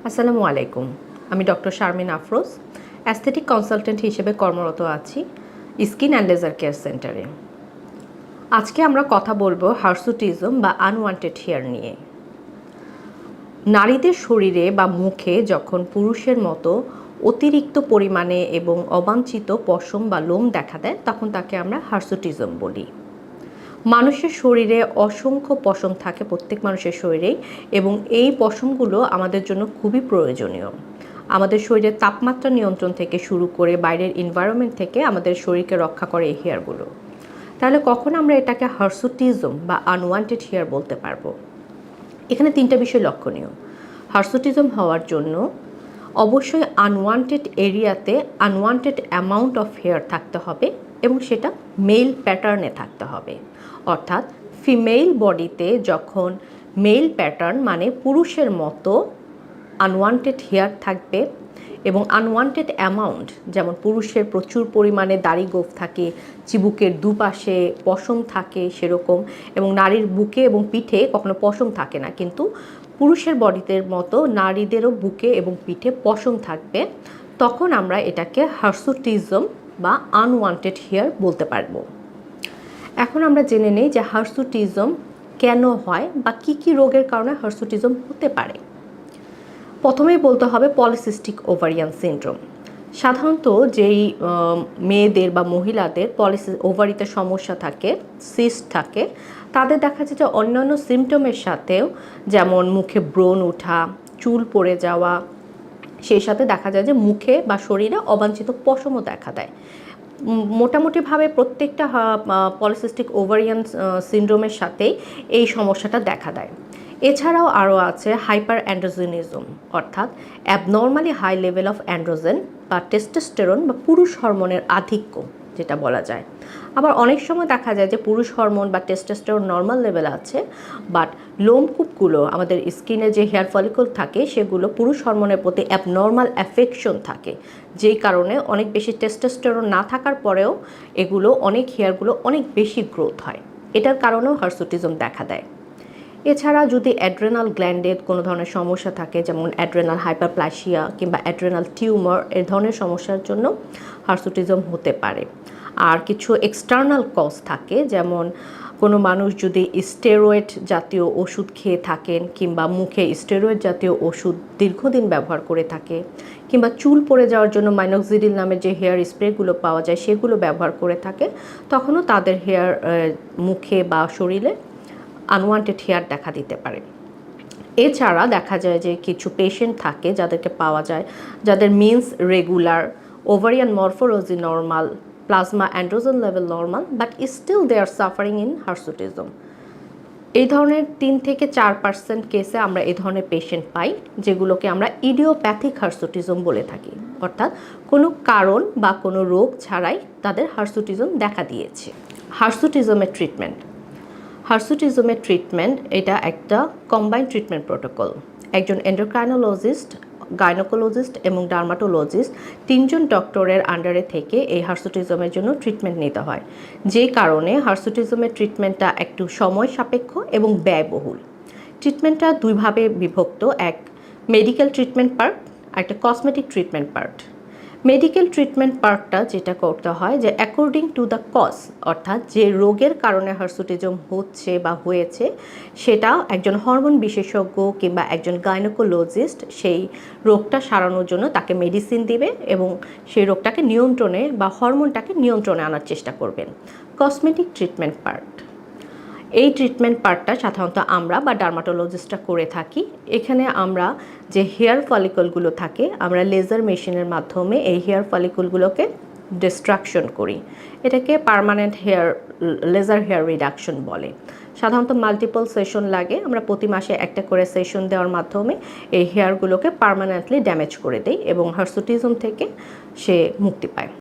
আসসালামু আলাইকুম। আমি doctor Sharmin Afroz, aesthetic consultant হিসেবে কর্মরত আছি স্কিন অ্যান্ড লেজার কেয়ার সেন্টারে। আজকে আমরা কথা বলব হার্সুটিজম বা আনওয়ান্টেড হেয়ার নিয়ে। নারীদের শরীরে বা মুখে যখন পুরুষের মতো অতিরিক্ত পরিমাণে এবং অবাঞ্ছিত পশম বা লোম দেখা দেয়, তখন তাকে আমরা হার্সুটিজম বলি। মানুষের শরীরে অসংখ্য পশম থাকে প্রত্যেক মানুষের শরীরেই এবং এই পশমগুলো আমাদের জন্য খুবই প্রয়োজনীয়। আমাদের শরীরের তাপমাত্রা নিয়ন্ত্রণ থেকে শুরু করে বাইরের এনভায়রনমেন্ট থেকে আমাদের শরীরকে রক্ষা করে এই হেয়ারগুলো তাহলে কখন আমরা এটাকে হার্সুটিজম বা আনওয়ান্টেড হেয়ার বলতে পারব? এখানে তিনটা বিষয় লক্ষণীয়। হার্সুটিজম হওয়ার জন্য অবশ্যই আনওয়ান্টেড এরিয়াতে আনওয়ান্টেড অ্যামাউন্ট অফ হেয়ার থাকতে হবে। এবং সেটা মেল প্যাটার্নে থাকতে হবে। অর্থাৎ ফিমেল বডিতে যখন মেল প্যাটার্ন মানে পুরুষের মতো আনওয়ান্টেড হেয়ার থাকবে এবং আনওয়ান্টেড অ্যামাউন্ট যেমন পুরুষের প্রচুর পরিমাণে দাড়ি গোফ থাকে, চিবুকের দুপাশে পশম থাকে সেরকম এবং নারীর বুকে এবং পিঠে কখনো পশম থাকে না। কিন্তু পুরুষের বডিতে মতো নারীদেরও বুকে এবং পিঠে পশম থাকবে। তখন আমরা এটাকে হার্সুটিজম বা আনওয়ান্টেড হেয়ার বলতে পারব। এখন আমরা জেনে নেই যে হার্সুটিজম কেন হয় বা কি কি রোগের কারণে হার্সুটিজম হতে পারে। প্রথমেই বলতে হবে পলিসিস্টিক ওভারিয়ান সিনড্রোম সাধারণত যেই মেয়েদের বা মহিলাদের পলিসি ওভারিতে সমস্যা থাকে সিস্ট থাকে, তাদের দেখা যায় যে অন্যান্য সিমটমের সাথেও যেমন মুখে ব্রণ ওঠা, চুল পড়ে যাওয়া সেই সাথে দেখা যায় যে মুখে বা শরীরে অবাঞ্ছিত পশমও দেখা দেয়। মোটামুটিভাবে প্রত্যেকটা পলিসিস্টিক ওভারিয়ান সিন্ড্রোমের সাথেই এই সমস্যাটা দেখা দেয়। এছাড়াও আরও আছে হাইপার অ্যান্ড্রোজেনিজম অর্থাৎ abnormally high level of androgen বা টেস্টোস্টেরন বা পুরুষ হরমোনের আধিক্য। যেটা বলা যায়। আবার অনেক সময় দেখা যায় যে পুরুষ হরমোন বা টেস্টোস্টেরন নর্মাল লেভেল আছে বাট লোমকূপগুলো, আমাদের স্কিনে যে হেয়ার ফলিকল থাকে, সেগুলো পুরুষ হরমোনের প্রতি অ্যাবনর্মাল অ্যাফেকশন থাকে। যেই কারণে অনেক বেশি টেস্টোস্টেরন না থাকার পরেও এগুলো, অনেক হেয়ারগুলো অনেক বেশি গ্রোথ হয়। এটার কারণেও হার্সুটিজম দেখা দেয়। এছাড়া যদি অ্যাড্রেনাল গ্ল্যান্ডের কোনো ধরনের সমস্যা থাকে, যেমন অ্যাড্রেনাল হাইপারপ্লাসিয়া কিংবা অ্যাড্রেনাল টিউমার এর ধরনের সমস্যার জন্য হার্সুটিজম হতে পারে। আর কিছু এক্সটার্নাল কজ থাকে, যেমন কোনো মানুষ যদি স্টেরয়েড জাতীয় ওষুধ খেয়ে থাকেন কিংবা মুখে স্টেরয়েড জাতীয় ওষুধ দীর্ঘদিন ব্যবহার করে থাকে, কিংবা চুল পড়ে যাওয়ার জন্য মাইনক্সিডিল নামের যে হেয়ার স্প্রেগুলো পাওয়া যায়, সেগুলো ব্যবহার করে থাকে, তখনও তাদের হেয়ার মুখে বা শরীরে আনওয়ান্টেড হেয়ার দেখা দিতে পারে। এছাড়া দেখা যায় যে কিছু পেশেন্ট থাকে যাদেরকে পাওয়া যায়, যাদের means regular ovarian morphology normal plasma androgen level normal but still they are suffering in hirsutism এই ধরনের তিন থেকে চার পার্সেন্ট কেসে আমরা এই ধরনের পেশেন্ট পাই, যেগুলোকে আমরা ইডিওপ্যাথিক হার্সুটিজম বলে থাকি। অর্থাৎ কোনো কারণ বা কোনো রোগ ছাড়াই তাদের হার্সুটিজম দেখা দিয়েছে। হার্সুটিজমের ট্রিটমেন্ট হার্সুটিজমের ট্রিটমেন্ট, এটা একটা কম্বাইন্ড ট্রিটমেন্ট প্রোটোকল একজন এন্ডোক্রাইনোলজিস্ট গাইনোকোলজিস্ট এবং ডার্মাটোলজিস্ট তিনজন ডক্টরের আন্ডারে থেকে এই হার্সুটিজমের জন্য ট্রিটমেন্ট নিতে হয়। যে কারণে হার্সুটিজমের ট্রিটমেন্টটা একটু সময় সাপেক্ষ এবং ব্যয়বহুল। ট্রিটমেন্টটা দুইভাবে বিভক্ত, এক মেডিকেল ট্রিটমেন্ট পার্ট আর একটা cosmetic treatment part medical treatment পার্টটা যেটা করতে হয় যে অ্যাকর্ডিং টু দ্য কজ অর্থাৎ যে রোগের কারণে হার্সুটিজম হচ্ছে বা হয়েছে, সেটা একজন হরমোন বিশেষজ্ঞ কিংবা একজন গাইনোকোলজিস্ট সেই রোগটা সারানোর জন্য তাকে মেডিসিন দিবে এবং সেই রোগটাকে নিয়ন্ত্রণে বা হরমোনটাকে নিয়ন্ত্রণে আনার চেষ্টা করবেন। কসমেটিক ট্রিটমেন্ট পার্ট এই ট্রিটমেন্ট পার্টটা সাধারণত আমরা বা ডার্মাটোলজিস্টরা করে থাকি। এখানে আমরা যে হেয়ার ফলিকলগুলো থাকে, আমরা লেজার মেশিনের মাধ্যমে এই হেয়ার ফলিকলগুলোকে ডিস্ট্রাকশন করি। এটাকে permanent hair laser hair reduction বলে। সাধারণত মাল্টিপল সেশন লাগে। আমরা প্রতি মাসে একটা করে সেশন দেওয়ার মাধ্যমে এই হেয়ারগুলোকে পার্মানেন্টলি ড্যামেজ করে দেই এবং হার্সুটিজম থেকে সে মুক্তি পায়।